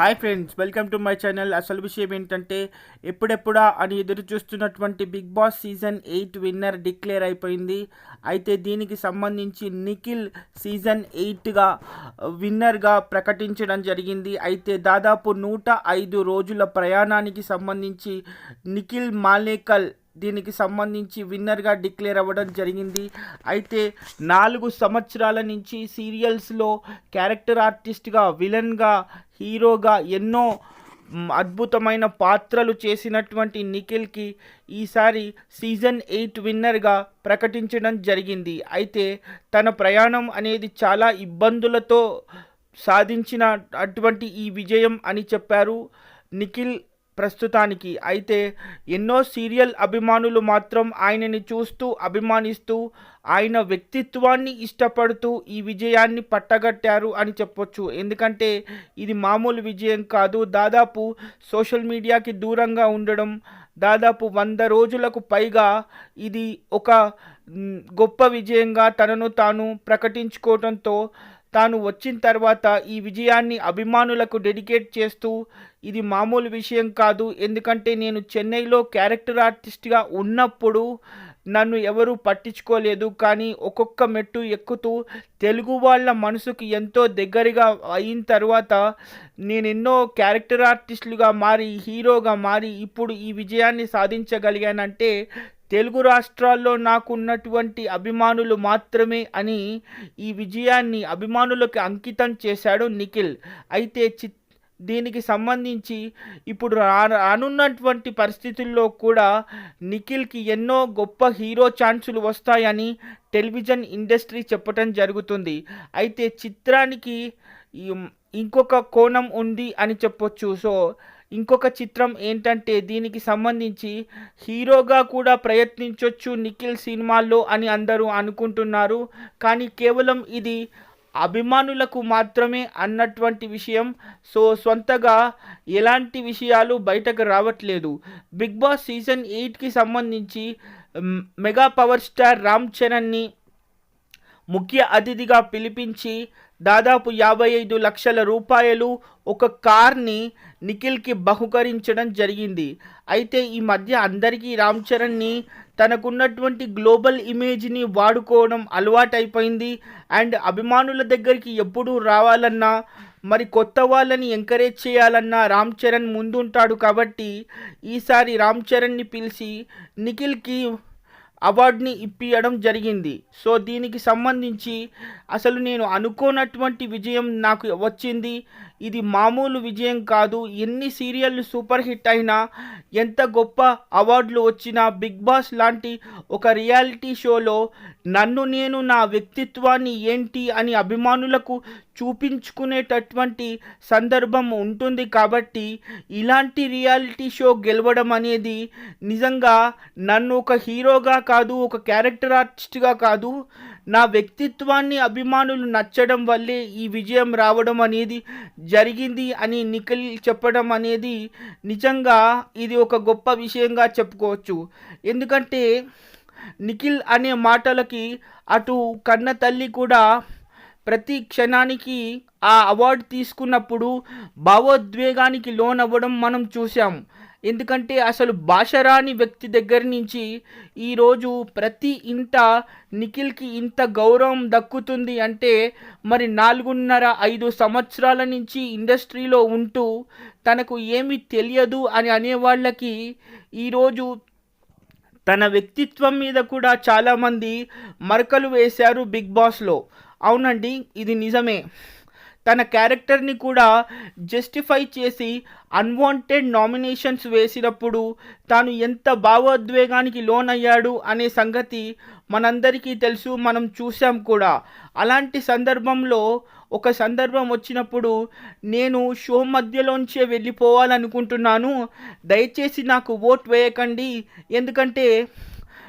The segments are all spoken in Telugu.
Hi friends welcome to my channel. అసలు విషయం ఏంటంటే ఎప్పుడెప్పుడా అని ఎదురు చూస్తున్నటువంటి Bigg Boss season eight winner declare అయిపోయింది. అయితే దీనికి సంబంధించి నిఖిల్ సీజన్ ఎయిట్గా విన్నర్గా ప్రకటించడం జరిగింది. అయితే దాదాపు నూట ఐదు రోజుల ప్రయాణానికి సంబంధించి నిఖిల్ మాలేకల్ దీనికి సంబంధించి విన్నర్గా డిక్లేర్ అవ్వడం జరిగింది. అయితే నాలుగు సంవత్సరాల నుంచి సీరియల్స్లో క్యారెక్టర్ ఆర్టిస్ట్గా విలన్గా హీరోగా ఎన్నో అద్భుతమైన పాత్రలు చేసినటువంటి నిఖిల్కి ఈసారి సీజన్ ఎయిట్ విన్నర్గా ప్రకటించడం జరిగింది. అయితే తన ప్రయాణం అనేది చాలా ఇబ్బందులతో సాధించిన అటువంటి ఈ విజయం అని చెప్పారు. నిఖిల్ ప్రస్తుతానికి అయితే ఎన్నో సీరియల్ అభిమానులు మాత్రం ఆయనని చూస్తూ అభిమానిస్తూ ఆయన వ్యక్తిత్వాన్ని ఇష్టపడుతూ ఈ విజయాన్ని పట్టగట్టారు అని చెప్పొచ్చు. ఎందుకంటే ఇది మామూలు విజయం కాదు. దాదాపు సోషల్ మీడియాకి దూరంగా ఉండడం దాదాపు వంద రోజులకు పైగా ఇది ఒక గొప్ప విజయంగా తనను తాను ప్రకటించుకోవడంతో తాను వచ్చిన తర్వాత ఈ విజయాన్ని అభిమానులకు డెడికేట్ చేస్తూ ఇది మామూలు విషయం కాదు ఎందుకంటే నేను చెన్నైలో క్యారెక్టర్ ఆర్టిస్ట్గా ఉన్నప్పుడు నన్ను ఎవరూ పట్టించుకోలేదు. కానీ ఒక్కొక్క మెట్టు ఎక్కుతూ తెలుగు వాళ్ళ మనసుకి ఎంతో దగ్గరగా అయిన తర్వాత నేను ఎన్నో క్యారెక్టర్ ఆర్టిస్టులుగా మారి హీరోగా మారి ఇప్పుడు ఈ విజయాన్ని సాధించగలిగానంటే తెలుగు రాష్ట్రాల్లో నాకున్నటువంటి అభిమానులు మాత్రమే అని ఈ విజయాన్ని అభిమానులకు అంకితం చేశాడు నిఖిల్. అయితే చి దీనికి సంబంధించి ఇప్పుడు రా రానున్నటువంటి పరిస్థితుల్లో కూడా నిఖిల్కి ఎన్నో గొప్ప హీరో ఛాన్సులు వస్తాయని టెలివిజన్ ఇండస్ట్రీ చెప్పటం జరుగుతుంది. అయితే చిత్రానికి ఇంకొక కోణం ఉంది అని చెప్పొచ్చు. సో ఇంకొక చిత్రం ఏంటంటే దీనికి సంబంధించి హీరోగా కూడా ప్రయత్నించవచ్చు నిఖిల్ సినిమాల్లో అని అందరూ అనుకుంటున్నారు. కానీ కేవలం ఇది అభిమానులకు మాత్రమే అన్నటువంటి విషయం. సో సొంతగా ఎలాంటి విషయాలు బయటకు రావట్లేదు. బిగ్ బాస్ సీజన్ ఎయిట్కి సంబంధించి మెగా పవర్ స్టార్ రామ్ చరణ్ని ముఖ్య అతిథిగా పిలిపించి దాదాపు యాభై ఐదు లక్షల రూపాయలు ఒక కార్ని నిఖిల్కి బహుకరించడం జరిగింది. అయితే ఈ మధ్య అందరికీ రామ్ చరణ్ని తనకున్నటువంటి గ్లోబల్ ఇమేజ్ని వాడుకోవడం అలవాటైపోయింది. అండ్ అభిమానుల దగ్గరికి ఎప్పుడు రావాలన్నా మరి కొత్త వాళ్ళని ఎంకరేజ్ చేయాలన్నా రామ్ చరణ్ ముందుంటాడు కాబట్టి ఈసారి రామ్ చరణ్ని పిలిచి నిఖిల్కి అవార్డుని ఇప్పియడం జరిగింది. సో దీనికి సంబంధించి అసలు నేను అనుకోనటువంటి విజయం నాకు వచ్చింది. ఇది మామూలు విజయం కాదు. ఎన్ని సీరియళ్ళు సూపర్ హిట్ అయినా ఎంత గొప్ప అవార్డులు వచ్చినా బిగ్ బాస్ లాంటి ఒక రియాలిటీ షోలో నన్ను నేను నా వ్యక్తిత్వాన్ని ఏంటి అని అభిమానులకు చూపించుకునేటటువంటి సందర్భం ఉంటుంది కాబట్టి ఇలాంటి రియాలిటీ షో గెలవడం అనేది నిజంగా నన్ను ఒక హీరోగా కాదు ఒక క్యారెక్టర్ ఆర్టిస్ట్గా కాదు నా వ్యక్తిత్వాన్ని అభిమానులు నచ్చడం వల్లే ఈ విజయం రావడం అనేది జరిగింది అని నిఖిల్ చెప్పడం అనేది నిజంగా ఇది ఒక గొప్ప విషయంగా చెప్పుకోవచ్చు. ఎందుకంటే నిఖిల్ అనే మాటలకి అటు కన్న తల్లి కూడా ప్రతి క్షణానికి ఆ అవార్డు తీసుకున్నప్పుడు భావోద్వేగానికి లోనవ్వడం మనం చూసాం ఎందుకంటే అసలు భాష రాని వ్యక్తి దగ్గర నుంచి ఈరోజు ప్రతి ఇంట నిఖిల్కి ఇంత గౌరవం దక్కుతుంది అంటే మరి నాలుగున్నర ఐదు సంవత్సరాల నుంచి ఇండస్ట్రీలో ఉంటూ తనకు ఏమీ తెలియదు అని అనేవాళ్ళకి ఈరోజు తన వ్యక్తిత్వం మీద కూడా చాలామంది మరకలు వేశారు బిగ్ బాస్లో. అవునండి ఇది నిజమే. తన క్యారెక్టర్ని కూడా జస్టిఫై చేసి అన్వాంటెడ్ నామినేషన్స్ వేసినప్పుడు తాను ఎంత భావోద్వేగానికి లోనయ్యాడు అనే సంగతి మనందరికీ తెలుసు మనం చూసాం కూడా. అలాంటి సందర్భంలో ఒక సందర్భం వచ్చినప్పుడు నేను షో మధ్యలోంచే వెళ్ళిపోవాలనుకుంటున్నాను. దయచేసి నాకు ఓట్ వేయకండి. ఎందుకంటే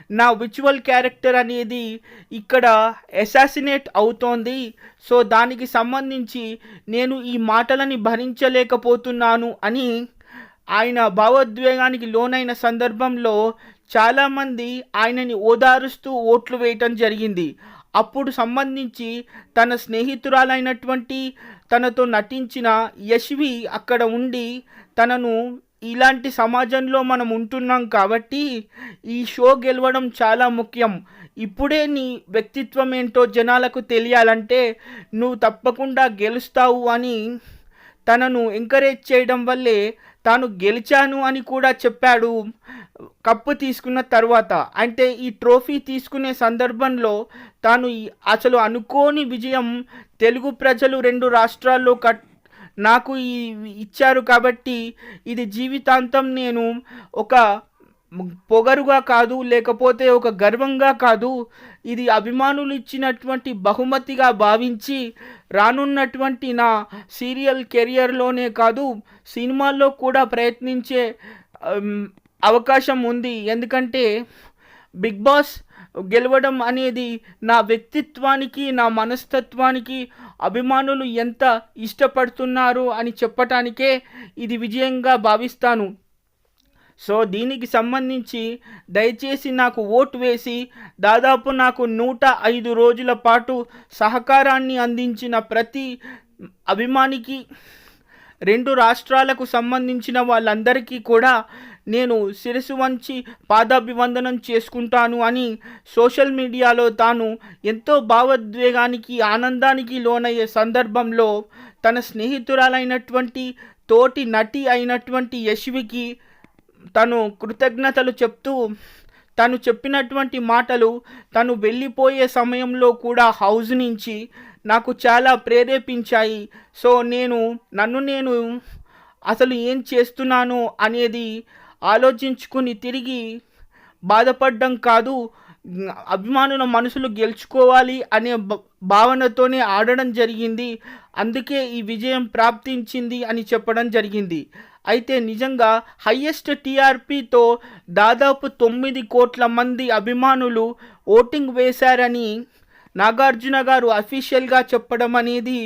నా విచువల్ క్యారెక్టర్ అనేది ఇక్కడ అసాసినేట్ అవుతోంది. సో దానికి సంబంధించి నేను ఈ మాటలని భరించలేకపోతున్నాను అని ఆయన భావోద్వేగానికి లోనైన సందర్భంలో చాలామంది ఆయనని ఓదారుస్తూ ఓట్లు వేయటం జరిగింది. అప్పుడు సంబంధించి తన స్నేహితురాలైనటువంటి తనతో నటించిన యశ్వి అక్కడ ఉండి తనను ఇలాంటి సమాజంలో మనం ఉంటున్నాం కాబట్టి ఈ షో గెలవడం చాలా ముఖ్యం. ఇప్పుడే నీ వ్యక్తిత్వం ఏంటో జనాలకు తెలియాలంటే నువ్వు తప్పకుండా గెలుస్తావు అని తనను ఎంకరేజ్ చేయడం వల్లే తాను గెలిచాను అని కూడా చెప్పాడు కప్పు తీసుకున్న తర్వాత. అంటే ఈ ట్రోఫీ తీసుకునే సందర్భంలో తాను అసలు అనుకోని విజయం తెలుగు ప్రజలు రెండు రాష్ట్రాల్లో కట్ నాకు ఈ ఇచ్చారు కాబట్టి ఇది జీవితాంతం నేను ఒక పొగరుగా కాదు లేకపోతే ఒక గర్వంగా కాదు ఇది అభిమానులు ఇచ్చినటువంటి బహుమతిగా భావించి రానున్నటువంటి నా సీరియల్ కెరియర్లోనే కాదు సినిమాల్లో కూడా ప్రయత్నించే అవకాశం ఉంది. ఎందుకంటే బిగ్ బాస్ గెలవడం అనేది నా వ్యక్తిత్వానికి నా మనస్తత్వానికి అభిమానులు ఎంత ఇష్టపడుతున్నారు అని చెప్పటానికే ఇది విజయంగా భావిస్తాను. సో దీనికి సంబంధించి దయచేసి నాకు ఓటు వేసి దాదాపు నాకు నూట ఐదు రోజుల పాటు సహకారాన్ని అందించిన ప్రతి అభిమానికి రెండు రాష్ట్రాలకు సంబంధించిన వాళ్ళందరికీ కూడా నేను శిరసు వంచి పాదాభివందనం చేసుకుంటాను అని సోషల్ మీడియాలో తాను ఎంతో భావోద్వేగానికి ఆనందానికి లోనయ్యే సందర్భంలో తన స్నేహితురాలైనటువంటి తోటి నటి అయినటువంటి యశ్వికి తను కృతజ్ఞతలు చెప్తూ తను చెప్పినటువంటి మాటలు తను వెళ్ళిపోయే సమయంలో కూడా హౌస్ నుంచి నాకు చాలా ప్రేరేపించాయి. సో నేను నన్ను నేను అసలు ఏం చేస్తున్నాను అనేది ఆలోచించుకుని తిరిగి బాధపడడం కాదు అభిమానుల మనసులు గెలుచుకోవాలి అనే భ- భావనతోనే ఆడడం జరిగింది. అందుకే ఈ విజయం ప్రాప్తించింది అని చెప్పడం జరిగింది. అయితే నిజంగా హయ్యెస్ట్ టీఆర్పీతో దాదాపు తొమ్మిది కోట్ల మంది అభిమానులు ఓటింగ్ వేశారని నాగార్జున గారు అఫీషియల్గా చెప్పడం అనేది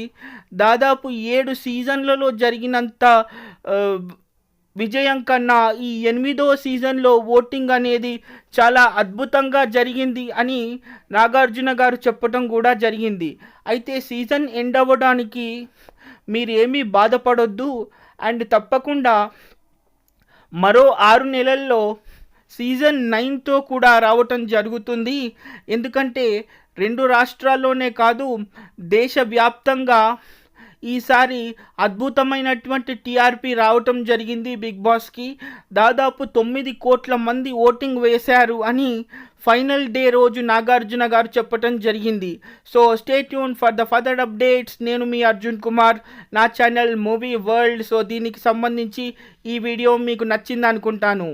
దాదాపు ఏడు సీజన్లలో జరిగినంత విజయం కన్నా ఈ ఎనిమిదో సీజన్లో ఓటింగ్ అనేది చాలా అద్భుతంగా జరిగింది అని నాగార్జున గారు చెప్పడం కూడా జరిగింది. అయితే సీజన్ ఎండ్ అవ్వడానికి మీరేమీ బాధపడొద్దు. అండ్ తప్పకుండా మరో ఆరు నెలల్లో సీజన్ నైన్తో కూడా రావటం జరుగుతుంది. ఎందుకంటే రెండు రాష్ట్రాల్లోనే కాదు దేశవ్యాప్తంగా ఈసారి అద్భుతమైనటువంటి టీఆర్పీ రావటం జరిగింది బిగ్ బాస్కి. దాదాపు తొమ్మిది కోట్ల మంది ఓటింగ్ వేశారు అని ఫైనల్ డే రోజు నాగార్జున గారు చెప్పటం జరిగింది. So stay tune for the further updates. నేను మీ అర్జున్ కుమార్. నా ఛానల్ మూవీ వరల్డ్. సో దీనికి సంబంధించి ఈ వీడియో మీకు నచ్చింది అనుకుంటాను